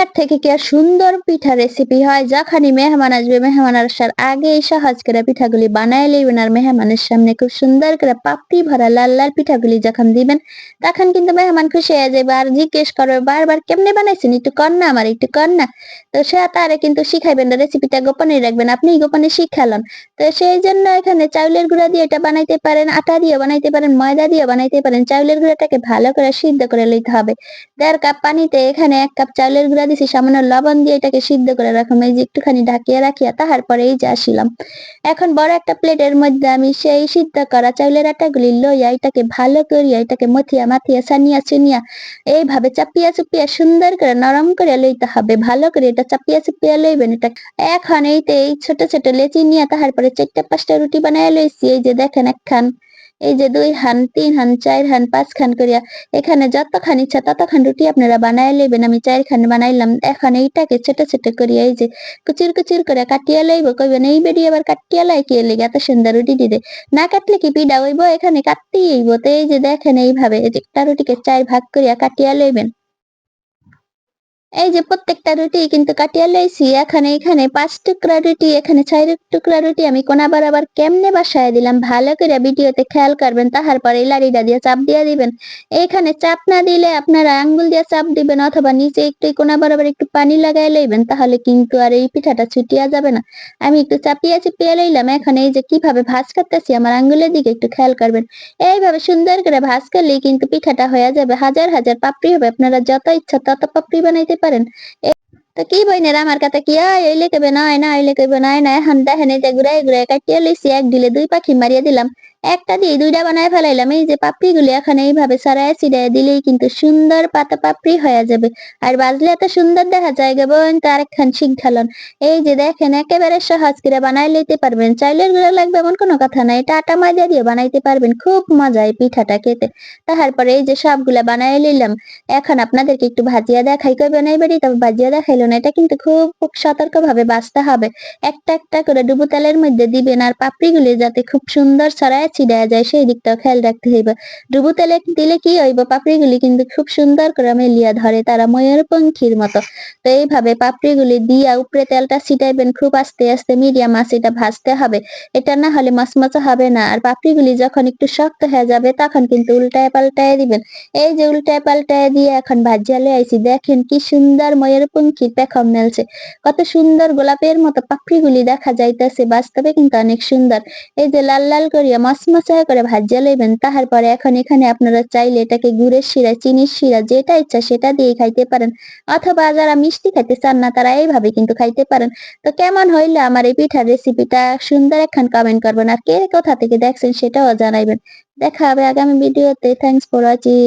এর থেকে কি আর সুন্দর পিঠা রেসিপি হয়? যখনই মেহমান আসবে, মেহমান আসার আগেই সহজ করে পিঠাগুলি বানায় লইবেন আর মেহমানের সামনে খুব সুন্দর করে পাপড়ি ভরা লাল লাল পিঠাগুলি যখন দিবেন, তখন কিন্তু মেহমান খুশি হয়ে যাবে। আর জিজ্ঞেস করবে, বারবার কেমনে বানাইছেন? একটু কর না আমার, একটু কর না। তো সে তারে কিন্তু শিখাইবেন না রেসিপিটা গোপনে রাখবেন আপনি গোপনে শিখালেন। তো সেই জন্য এখানে চাউলের গুঁড়া দিয়ে এটা বানাইতে পারেন, আটা দিয়ে বানাইতে পারেন, ময়দা দিয়ে বানাইতে পারেন। চাউলের গুঁড়াটাকে ভালো করে সিদ্ধ করে লইতে হবে। দেড় কাপ পানিতে এখানে এক কাপ চাউলের গুঁড়া দিছি, সামান্য লবণ দিয়ে এটাকে সিদ্ধ করে রাখলাম এই যে একটুখানি ঢাকিয়ে রাখিয়া তাহার পরে এই যে আসিলাম। এখন বড় একটা প্লেটের মধ্যে আমি সেই সিদ্ধ করা চাউলের আটাগুলি লইয়া এটাকে ভালো করিয়া, এটাকে মথিয়া মাথিয়া, সানিয়া চিনিয়া এইভাবে চাপিয়া চুপিয়া সুন্দর করে নরম করে লইতে হবে। ভালো করে এটা চাপিয়া চুপিয়া লইবেন এটা। এখন এইতে এই ছোট ছোট লেচি নিয়ে তাহার পরে চারটা পাঁচটা রুটি বানায় লইছি। এই যে দেখেন একখান। এই যে দুই হান, তিন হান, চার হান, পাঁচ খান করিয়া এখানে যতখান ইচ্ছা ততখান রুটি আপনারা বানায় লইবেন। আমি চার খান বানাইলাম, এখন এইটাকে ছোট ছোট করিয়া এই যে কুচির কুচির করে কাটিয়া লইব। কইবেন, এই বেডি আবার কাটিয়া লাই কে লেগে? এত সুন্দর রুটি দিতে না কাটলে কি পিডা হইব? এখানে কাটতেই হইব। তো এই যে দেখেন এইভাবে একটা রুটিকে চার ভাগ করিয়া কাটিয়া লইবেন। এই যে প্রত্যেকটা রুটি কিন্তু কাটিয়া লইছি, এখানে এখানে পাঁচ টুকরা রুটি, এখানে ছয় টুকরা রুটি আমি কোনা বরাবর কেমনে বাসায় দিলাম? ভালো করে ভিডিওতে খেয়াল করবেন, তাহার পরে লাড়িটা দিয়ে চাপ দিয়ে দিবেন। এখানে চাপ না দিলে আপনারা আঙ্গুল দিয়ে চাপ দিবেন অথবা নিচে একটু কোনা বরাবর একটু পানি লাগাই লইবেন, তাহলে কিন্তু আর এই পিঠাটা ছুটিয়া যাবে না। আমি একটু চাপিয়ে চিপিয়ে লইলাম, এখন এই যে কীভাবে ভাজ করতেছি আমার আঙ্গুলের দিকে একটু খেয়াল করবেন। এইভাবে সুন্দর করে ভাজ করলেই কিন্তু পিঠাটা হয়ে যাবে, হাজার হাজার পাপড়ি হবে, আপনারা যত ইচ্ছা তত পাপড়ি বানাইতে পারেন। তো কি বইনের আমার কাছে কি? এই লেখে নয় না এই লেখে নয় না এখন দেখেন, এই যে ঘুরাই ঘুরাই কাটিয়ে লইছি, এক দিলে দুই পাখি মারিয়ে দিলাম। একটা দিয়ে দুইটা বানায় ফেলাইলাম। এই যে পাপড়ি পাপড়িগুলি এখন এইভাবে সারায় ছিড়ায় দিলেই কিন্তু সুন্দর পাতা পাপড়ি হয়ে যাবে। আর বাজলে এত সুন্দর দেখা যায় বোন, তো আরেকখান শিখালন এই যে দেখেন, একেবারে সহজ করে বানাই লইতে পারবেন। চাইলের গুঁড়ো লাগবে এমন কোনো কথা নাই। এটা আটা ময়দা দিয়ে বানাইতে পারবেন। খুব মজা এই পিঠাটা খেতে। তারপরে এই যে সবগুলা বানাই লইলাম এখন আপনাদেরকে একটু ভাজিয়া দেখাই। কই বানাই বাড়ি? তবে ভাজিয়া দেখাইলো না। এটা কিন্তু খুব সতর্ক ভাবে বাঁচতে হবে। একটা একটা করে ডুবু তেলের মধ্যে দিবেন। আর পাপড়িগুলি যাতে খুব সুন্দর ছড়ায় ছিড়া যায়, সেই দিকটাও খেয়াল রাখতে হইবে। ডুবু তেলে দিলে কি হইব? পাপড়িগুলি কিন্তু খুব সুন্দর করে মেলিয়া ধরে তারা ময়ূরপঙ্খীর মতো। তো এইভাবে পাপড়িগুলি দিয়া উপরে তেলটা ছিটাইবেন, খুব আস্তে আস্তে মিডিয়াম আছে এটা ভাজতে হবে। এটা না হলে মচমচা হবে না। আর পাপড়িগুলি যখন একটু শক্ত হয়ে যাবে, তখন কিন্তু উল্টায় পাল্টায় দিবেন। এই যে উল্টায় পাল্টায় দিয়ে এখন ভাজিয়া লয়ে আইছি, দেখেন কি সুন্দর ময়ূরপঙ্খীর পেখম মেলছে। কত সুন্দর গোলাপের মতো পাপড়িগুলি দেখা যাইতেছে, বাস্তবে কিন্তু অনেক সুন্দর। এই যে লাল লাল করিয়া মচমচা করে ভাজিয়া লইবেন তাহার পরে এখন এখানে আপনারা চাইলে এটাকে গুড়ের শিরা, চিনির শিরা, যেটা ইচ্ছা সেটা দিয়ে খাইতে পারেন। অথবা যারা মিষ্টি খাইতে চান না, তারা এইভাবে কিন্তু খাইতে পারেন। তো কেমন হইলে আমার এই পিঠার রেসিপিটা সুন্দর একখান কমেন্ট করবেন। আর কে কোথা থেকে দেখছেন সেটাও জানাইবেন। দেখা হবে আগামী ভিডিওতে থ্যাংকস ফর ওয়াচিং